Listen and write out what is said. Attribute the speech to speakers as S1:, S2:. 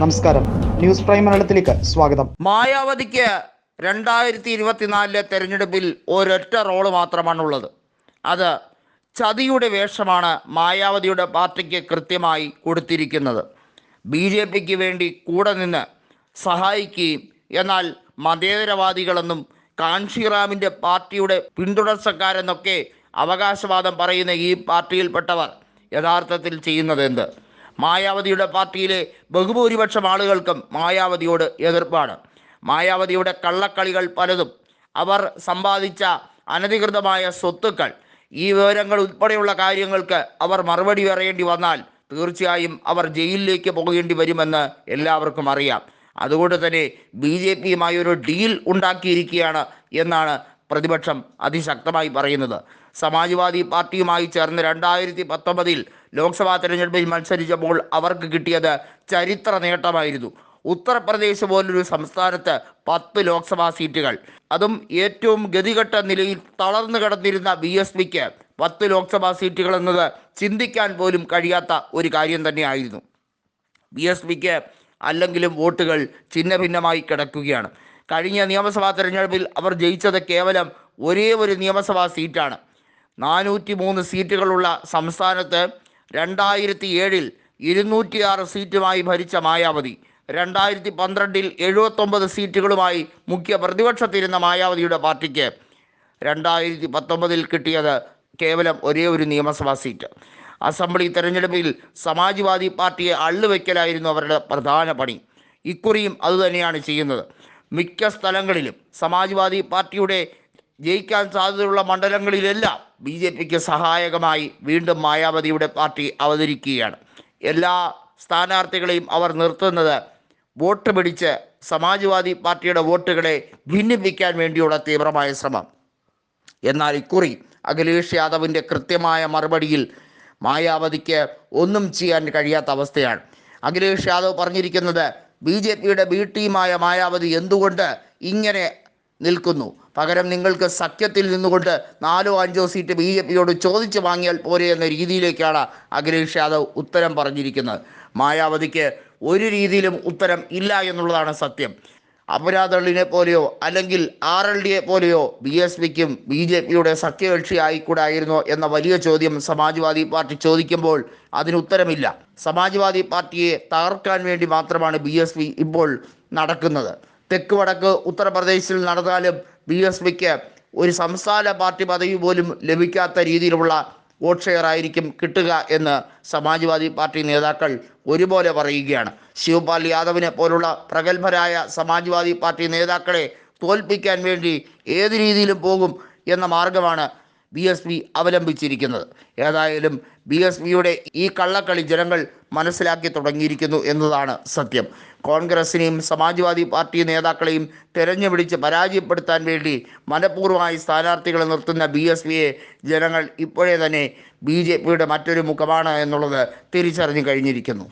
S1: നമസ്കാരം. News prime മലയാളത്തിലേക്ക് സ്വാഗതം.
S2: മായാവതിക്ക് രണ്ടായിരത്തി ഇരുപത്തിനാലിലെ തെരഞ്ഞെടുപ്പിൽ ഒരൊറ്റ റോൾ മാത്രമാണുള്ളത്. അത് ചതിയുടെ വേഷമാണ് മായാവതിയുടെ പാർട്ടിക്ക് കൃത്യമായി കൊടുത്തിരിക്കുന്നത്. ബി ജെ പിക്ക് വേണ്ടി കൂടെ നിന്ന് സഹായിക്കുകയും എന്നാൽ മതേതരവാദികളെന്നും കാൻഷിറാമിന്റെ പാർട്ടിയുടെ പിന്തുടർച്ചക്കാരെന്നൊക്കെ അവകാശവാദം പറയുന്ന ഈ പാർട്ടിയിൽപ്പെട്ടവർ യഥാർത്ഥത്തിൽ ചെയ്യുന്നതെന്ത് മായാവതിയുടെ പാർട്ടിയിലെ ബഹുഭൂരിപക്ഷം ആളുകൾക്കും മായാവതിയോട് എതിർപ്പാണ്. മായാവതിയുടെ കള്ളക്കളികൾ പലതും. അവർ സമ്പാദിച്ച അനധികൃതമായ സ്വത്തുക്കൾ. ഈ വിവരങ്ങൾ ഉൾപ്പെടെയുള്ള കാര്യങ്ങൾക്ക് അവർ മറുപടി പറയേണ്ടി വന്നാൽ തീർച്ചയായും അവർ ജയിലിലേക്ക് പോകേണ്ടി വരുമെന്ന് എല്ലാവർക്കും അറിയാം. അതുകൊണ്ട് തന്നെ ബി ജെ പിയുമായി ഒരു ഡീൽ ഉണ്ടാക്കിയിരിക്കുകയാണ് എന്നാണ് പ്രതിപക്ഷം അതിശക്തമായി പറയുന്നത്. സമാജ്വാദി പാർട്ടിയുമായി ചേർന്ന് രണ്ടായിരത്തി പത്തൊമ്പതിൽ ലോക്സഭാ തെരഞ്ഞെടുപ്പിൽ മത്സരിച്ചപ്പോൾ അവർക്ക് കിട്ടിയത് ചരിത്ര നേട്ടമായിരുന്നു. ഉത്തർപ്രദേശ് പോലൊരു സംസ്ഥാനത്ത് പത്ത് ലോക്സഭാ സീറ്റുകൾ. അതും ഏറ്റവും ഗതികെട്ട നിലയിൽ തളർന്നു കിടന്നിരുന്ന ബി എസ് പിക്ക് പത്ത് ലോക്സഭാ സീറ്റുകൾ എന്നത് ചിന്തിക്കാൻ പോലും കഴിയാത്ത ഒരു കാര്യം തന്നെയായിരുന്നു. ബി എസ് പിക്ക് അല്ലെങ്കിലും വോട്ടുകൾ ചിഹ്ന ഭിന്നമായി കിടക്കുകയാണ്. കഴിഞ്ഞ നിയമസഭാ തെരഞ്ഞെടുപ്പിൽ അവർ ജയിച്ചത് കേവലം ഒരേ ഒരു നിയമസഭാ സീറ്റാണ്. നാനൂറ്റി മൂന്ന് സീറ്റുകളുള്ള സംസ്ഥാനത്ത് രണ്ടായിരത്തി ഏഴിൽ ഇരുന്നൂറ്റിയാറ് സീറ്റുമായി ഭരിച്ച മായാവതി രണ്ടായിരത്തി പന്ത്രണ്ടിൽ എഴുപത്തൊമ്പത് സീറ്റുകളുമായി മുഖ്യ പ്രതിപക്ഷത്തിരുന്ന മായാവതിയുടെ പാർട്ടിക്ക് രണ്ടായിരത്തി പത്തൊമ്പതിൽ കിട്ടിയത് കേവലം ഒരേ ഒരു നിയമസഭാ സീറ്റ്. അസംബ്ലി തെരഞ്ഞെടുപ്പിൽ സമാജ്വാദി പാർട്ടിയെ അള്ളുവെക്കലായിരുന്നു അവരുടെ പ്രധാന പണി. ഇക്കുറിയും അതുതന്നെയാണ് ചെയ്യുന്നത്. മിക്ക സ്ഥലങ്ങളിലും സമാജ്വാദി പാർട്ടിയുടെ ജയിക്കാൻ സാധ്യതയുള്ള മണ്ഡലങ്ങളിലെല്ലാം ബി ജെ പിക്ക് സഹായകമായി വീണ്ടും മായാവതിയുടെ പാർട്ടി അവതരിക്കുകയാണ്. എല്ലാ സ്ഥാനാർത്ഥികളെയും അവർ നിർത്തുന്നത് വോട്ട് പിടിച്ച് സമാജ്വാദി പാർട്ടിയുടെ വോട്ടുകളെ ഭിന്നിപ്പിക്കാൻ വേണ്ടിയുള്ള തീവ്രമായ ശ്രമം. എന്നാൽ ഇക്കുറി അഖിലേഷ് യാദവിന്റെ കൃത്യമായ മറുപടിയിൽ മായാവതിക്ക് ഒന്നും ചെയ്യാൻ കഴിയാത്ത അവസ്ഥയാണ്. അഖിലേഷ് യാദവ് പറഞ്ഞിരിക്കുന്നത് ബി ജെ പിയുടെ ബി ടീമായ മായാവതി എന്തുകൊണ്ട് ഇങ്ങനെ നിൽക്കുന്നു. പകരം നിങ്ങൾക്ക് സഖ്യത്തിൽ നിന്നുകൊണ്ട് നാലോ അഞ്ചോ സീറ്റ് ബി ജെ പിയോട് ചോദിച്ചു വാങ്ങിയാൽ പോരെ എന്ന രീതിയിലേക്കാണ് അഖിലേഷ് യാദവ് ഉത്തരം പറഞ്ഞിരിക്കുന്നത്. മായാവതിക്ക് ഒരു രീതിയിലും ഉത്തരം ഇല്ല എന്നുള്ളതാണ് സത്യം. അപരാധളിനെ പോലെയോ അല്ലെങ്കിൽ ആർ എൽ ഡിയെ പോലെയോ ബി എസ് പിക്കും ബി ജെ പിയുടെ സഖ്യകക്ഷി ആയിക്കൂടായിരുന്നോ എന്ന വലിയ ചോദ്യം സമാജ്വാദി പാർട്ടി ചോദിക്കുമ്പോൾ അതിന് ഉത്തരമില്ല. സമാജ്വാദി പാർട്ടിയെ തകർക്കാൻ വേണ്ടി മാത്രമാണ് ബി ഇപ്പോൾ നടക്കുന്നത്. തെക്ക് വടക്ക് ഉത്തർപ്രദേശിൽ നടന്നാലും ബി എസ് പിക്ക് ഒരു സംസ്ഥാന പാർട്ടി പദവി പോലും ലഭിക്കാത്ത രീതിയിലുള്ള വോട്ട് ഷെയർ ആയിരിക്കും കിട്ടുക എന്ന് സമാജ്വാദി പാർട്ടി നേതാക്കൾ ഒരുപോലെ പറയുകയാണ്. ശിവപാൽ യാദവിനെ പോലുള്ള പ്രഗത്ഭരായ സമാജ്വാദി പാർട്ടി നേതാക്കളെ തോൽപ്പിക്കാൻ വേണ്ടി ഏത് രീതിയിലും പോകും എന്ന മാർഗമാണ് ബി എസ് പി അവലംബിച്ചിരിക്കുന്നത്. ഏതായാലും ബി എസ് പിയുടെ ഈ കള്ളക്കളി ജനങ്ങൾ മനസ്സിലാക്കി തുടങ്ങിയിരിക്കുന്നു എന്നതാണ് സത്യം. കോൺഗ്രസിനെയും സമാജ്വാദി പാർട്ടി നേതാക്കളെയും തെരഞ്ഞുപിടിച്ച് പരാജയപ്പെടുത്താൻ വേണ്ടി മനഃപൂർവമായി സ്ഥാനാർത്ഥികളെ നിർത്തുന്ന ബി എസ് പിയെ ജനങ്ങൾ ഇപ്പോഴേ തന്നെ ബി ജെ പിയുടെ മറ്റൊരു മുഖമാണ് എന്നുള്ളത് തിരിച്ചറിഞ്ഞു കഴിഞ്ഞിരിക്കുന്നു.